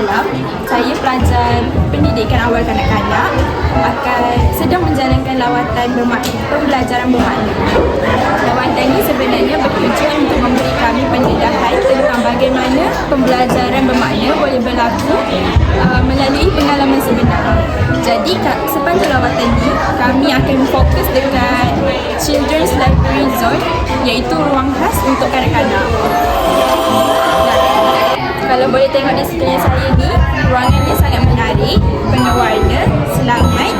Di Shah Alam. Saya pelajar pendidikan awal kanak-kanak akan sedang menjalankan lawatan bermakna, pembelajaran bermakna. Lawatan ini sebenarnya bertujuan untuk memberi kami pendedahan tentang bagaimana pembelajaran bermakna boleh berlaku uh, melalui pengalaman sebenar. Jadi sepanjang lawatan ini kami akan fokus dekat Children's Library Zone iaitu ruang khas untuk kanak-kanak. Tengok di sekeliling saya ni, ruangannya sangat menarik, penuh warna, selamat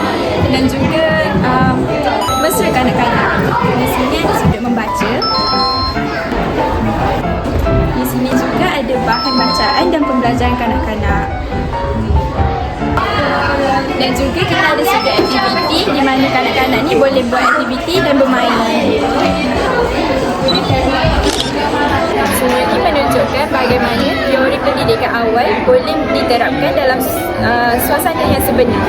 dan juga um, mesra kanak-kanak. Di sini ada sudut membaca. Di sini juga ada bahan bacaan dan pembelajaran kanak-kanak. Dan juga kita ada sudut aktiviti di mana kanak-kanak ni boleh buat aktiviti dan bermain. Ini menunjukkan bagaimana teori pendidikan awal boleh diterapkan dalam uh, suasana yang sebenar.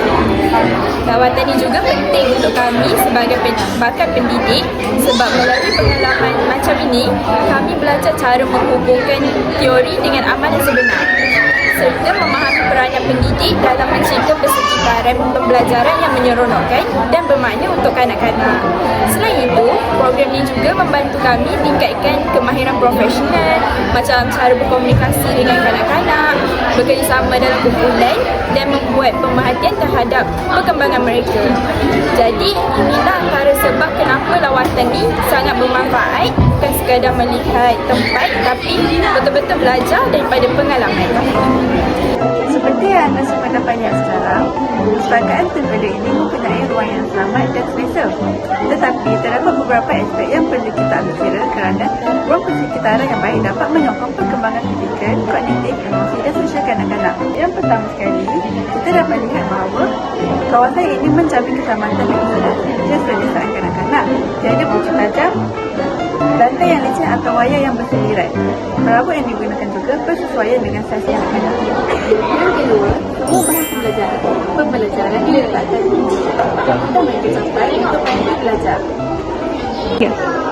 Lawatan ini juga penting untuk kami sebagai bakal pendidik sebab melalui pengalaman macam ini, kami belajar cara menghubungkan teori dengan amal yang sebenar serta memahami peranan pendidik dalam mencipta persekitaran pembelajaran yang menyeronokkan dan bermakna untuk kanak-kanak. Selain itu, program ini juga membantu kami tingkatkan kemahiran profesional macam cara berkomunikasi dengan kanak-kanak, bekerjasama dalam kumpulan dan membuat pemerhatian terhadap perkembangan mereka. Jadi, inilah antara sebab kenapa lawatan ini sangat bermanfaat bukan sekadar melihat tempat tapi betul-betul belajar daripada pengalaman. Seperti yang anda semua dapat lihat sekarang, perpustakaan Tenggedu ini mempunyai ruang yang selamat dan selesa. Tetapi terdapat beberapa aspek yang perlu kita ambil kira kerana ruang persekitaran yang baik dapat menyokong perkembangan fizikal, kognitif, emosi dan sosial kanak-kanak. Yang pertama sekali, kita dapat lihat bahawa kawasan ini mencapai keselamatan dan keselesaan kanak-kanak. Tiada pucuk tajam, lantai yang licin atau wayar yang berselirat. Perabot yang digunakan juga bersesuaian dengan saiz anak-anak. Yang kedua, semua bahan pembelajaran, pembelajaran diletakkan di dan mereka capai untuk mereka belajar. Ya.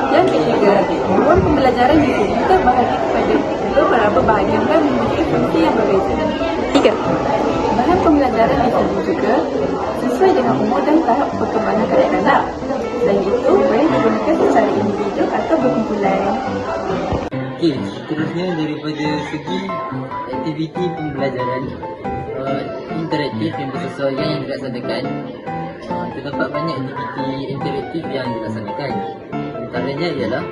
Yang ketiga, ruang pembelajaran di sini terbahagi kepada beberapa bahagian dan memiliki fungsi yang berbeza. Tiga, bahan pembelajaran di sini juga sesuai dengan umur seterusnya daripada segi aktiviti pembelajaran uh, interaktif yang bersesuaian yang dilaksanakan. Uh, terdapat banyak aktiviti interaktif yang dilaksanakan. Antaranya ialah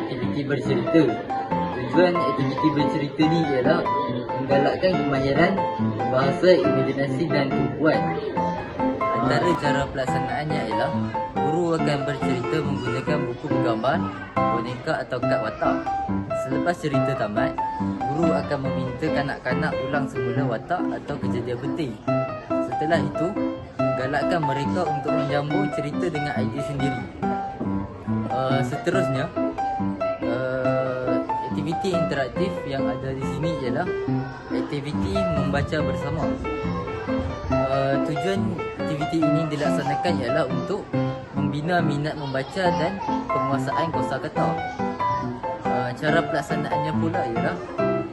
aktiviti bercerita. Tujuan aktiviti bercerita ni ialah menggalakkan kemahiran bahasa, imajinasi dan tumpuan Antara cara pelaksanaannya ialah guru akan bercerita menggunakan buku bergambar, boneka atau kad watak. Selepas cerita tamat, guru akan meminta kanak-kanak ulang semula watak atau kejadian penting. Setelah itu, galakkan mereka untuk menjambung cerita dengan idea sendiri. Uh, seterusnya, uh, aktiviti interaktif yang ada di sini ialah aktiviti membaca bersama. Uh, tujuan aktiviti ini dilaksanakan ialah untuk membina minat membaca dan penguasaan kosakata. Uh, cara pelaksanaannya pula ialah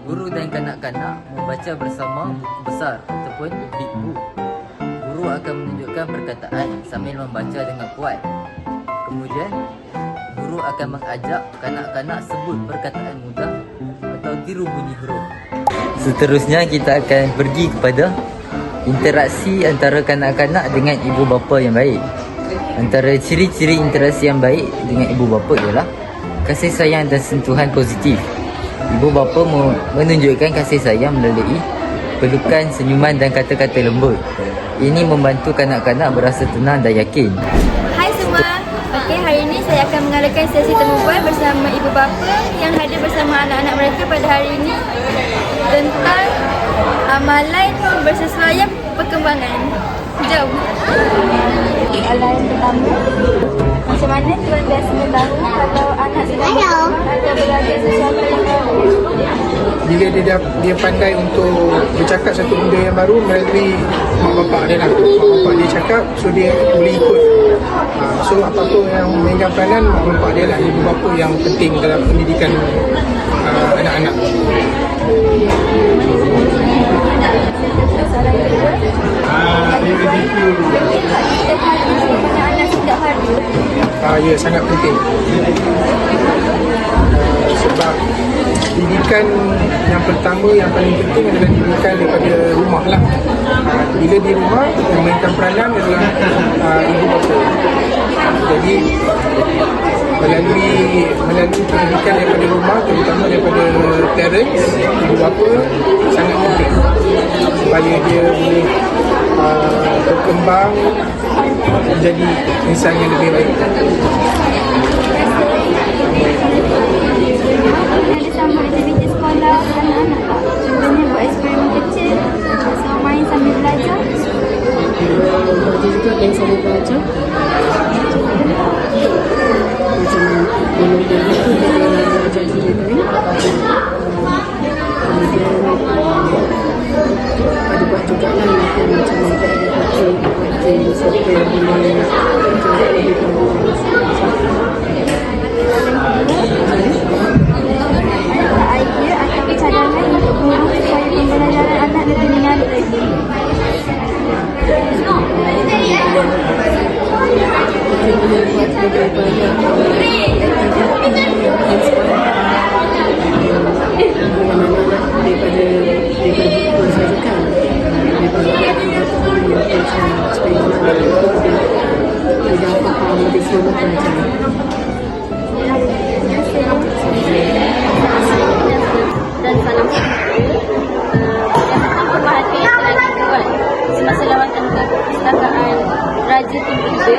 guru dan kanak-kanak membaca bersama buku besar ataupun big book. Guru akan menunjukkan perkataan sambil membaca dengan kuat. Kemudian, guru akan mengajak kanak-kanak sebut perkataan mudah atau tiru bunyi huruf. Seterusnya kita akan pergi kepada interaksi antara kanak-kanak dengan ibu bapa yang baik. Antara ciri-ciri interaksi yang baik dengan ibu bapa ialah kasih sayang dan sentuhan positif. Ibu bapa menunjukkan kasih sayang melalui diperlukan senyuman dan kata-kata lembut. Ini membantu kanak-kanak berasa tenang dan yakin. Hai semua. Okey, hari ini saya akan mengadakan sesi temu bual bersama ibu bapa yang hadir bersama anak-anak mereka pada hari ini tentang amalan bersesuaian perkembangan. Jom. Soalan pertama. Macam mana tuan biasanya tahu kalau anak sedang atau belajar sesuatu yang baru? bila dia dah, dia pandai untuk bercakap satu benda yang baru melalui mak bapak dia lah mak bapak dia cakap so dia boleh ikut ha, so apa-apa yang memegang peranan mak bapak dia lah ibu bapa yang penting dalam pendidikan uh, anak-anak Uh, ya sangat penting. Uh, sebab didikan yang pertama yang paling penting adalah didikan daripada rumah lah. Uh, bila di rumah yang mainkan peranan adalah uh, ibu bapa. Jadi melalui melalui pendidikan daripada rumah terutama daripada parents ibu bapa sangat penting supaya dia boleh uh, berkembang menjadi insan yang lebih baik. Sama main sambil belajar ke perpustakaan Raja Tiga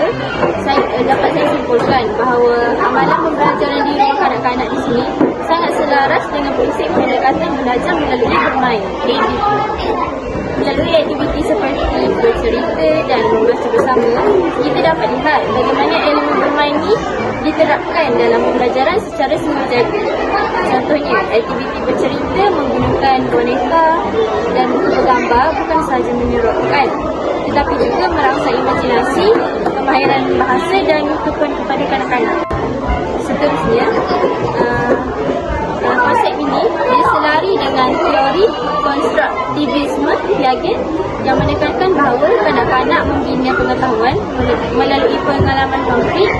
saya dapat simpulkan bahawa amalan pembelajaran di rumah kanak-kanak di sini sangat selaras dengan prinsip pendekatan belajar melalui bermain ABP. Melalui aktiviti seperti bercerita dan membaca bersama, kita dapat lihat bagaimana elemen bermain ini diterapkan dalam pembelajaran secara sengaja. Contohnya, aktiviti bercerita menggunakan boneka dan buku bergambar bukan sahaja menyeronokkan tetapi juga merangsang imajinasi, kemahiran bahasa dan tupuan kepada kanak-kanak. Seterusnya, uh, konsep ini dengan teori konstruktivisme Piaget yang menekankan bahawa kanak-kanak membina pengetahuan melalui pengalaman konkret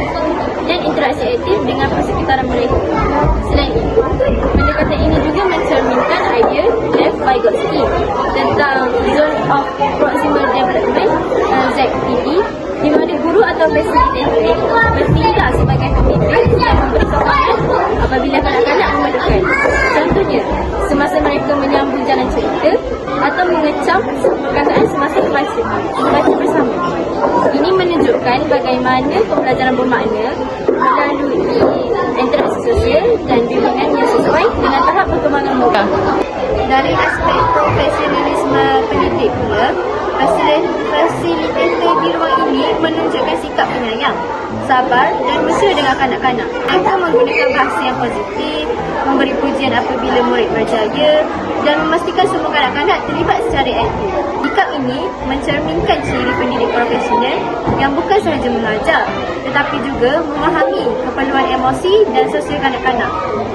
dan interaksi aktif dengan persekitaran mereka. Selain itu, pendekatan ini juga mencerminkan idea F. Vygotsky tentang Zone of Proximal Development uh, ZPD di mana guru atau fasilitator bertindak sebagai pemimpin yang memberi sokongan apabila kanak-kanak memerlukan. Contohnya, semasa mereka menyambung jalan cerita atau mengecam perkataan semasa membaca, membaca bersama. Ini menunjukkan bagaimana pembelajaran bermakna melalui interaksi sosial dan bimbingan yang sesuai dengan tahap perkembangan muda. Dari aspek profesionalisme pendidik pula, fasil- sabar dan mesra dengan kanak-kanak. Mereka menggunakan bahasa yang positif, memberi pujian apabila murid berjaya dan memastikan semua kanak-kanak terlibat secara aktif. Sikap ini mencerminkan ciri pendidik profesional yang bukan sahaja mengajar tetapi juga memahami keperluan emosi dan sosial kanak-kanak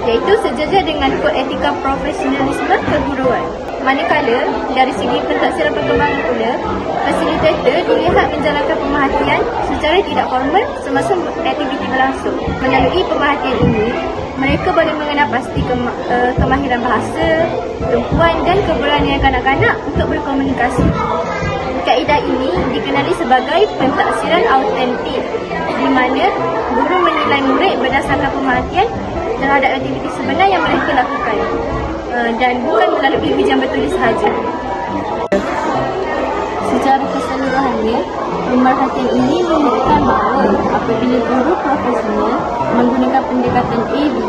iaitu sejajar dengan kod etika profesionalisme keguruan. Manakala, dari segi pentaksiran perkembangan pula, fasilitator dilihat menjalankan pemerhatian secara tidak formal semasa aktiviti berlangsung. Melalui pemerhatian ini, mereka boleh mengenal pasti kema- uh, kemahiran bahasa, tumpuan dan keberanian kanak-kanak untuk berkomunikasi. Kaedah ini dikenali sebagai pentaksiran autentik di mana guru menilai murid berdasarkan pemerhatian terhadap aktiviti sebenar yang mereka lakukan uh, dan bukan melalui ujian bertulis sahaja. Secara keseluruhannya, pemerhatian ini menunjukkan bahawa apabila guru profesional menggunakan pendekatan ABD,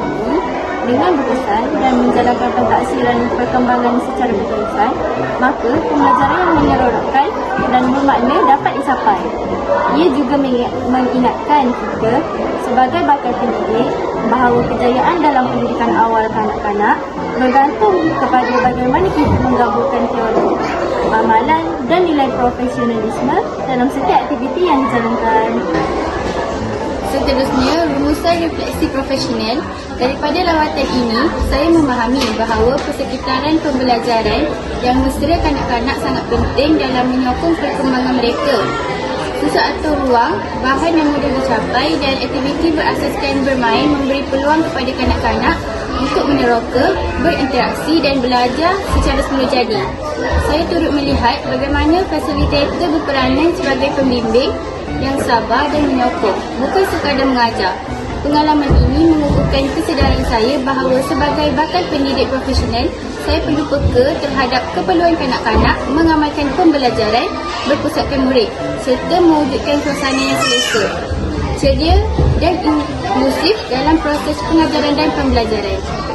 dengan berkesan dan menjalankan pentaksiran perkembangan secara berterusan, maka pembelajaran yang menyeronokkan dan bermakna dapat dicapai. Ia juga mengi- mengingatkan kita sebagai bakal pendidik bahawa kejayaan dalam pendidikan awal kanak-kanak bergantung kepada bagaimana kita menggabungkan teori, amalan dan nilai profesionalisme dalam setiap aktiviti yang dijalankan. Seterusnya, rumusan refleksi profesional. Daripada lawatan ini, saya memahami bahawa persekitaran pembelajaran yang mesra kanak-kanak sangat penting dalam menyokong perkembangan mereka. Susuk atau ruang, bahan yang mudah dicapai dan aktiviti berasaskan bermain memberi peluang kepada kanak-kanak untuk meneroka, berinteraksi dan belajar secara semula jadi. Saya turut melihat bagaimana fasilitator berperanan sebagai pembimbing yang sabar dan menyokong, bukan sekadar mengajar. Pengalaman ini mengukuhkan kesedaran saya bahawa sebagai bakal pendidik profesional, saya perlu peka terhadap keperluan kanak-kanak mengamalkan pembelajaran berpusatkan murid serta mewujudkan suasana yang selesa, ceria dan inklusif dalam proses pengajaran dan pembelajaran.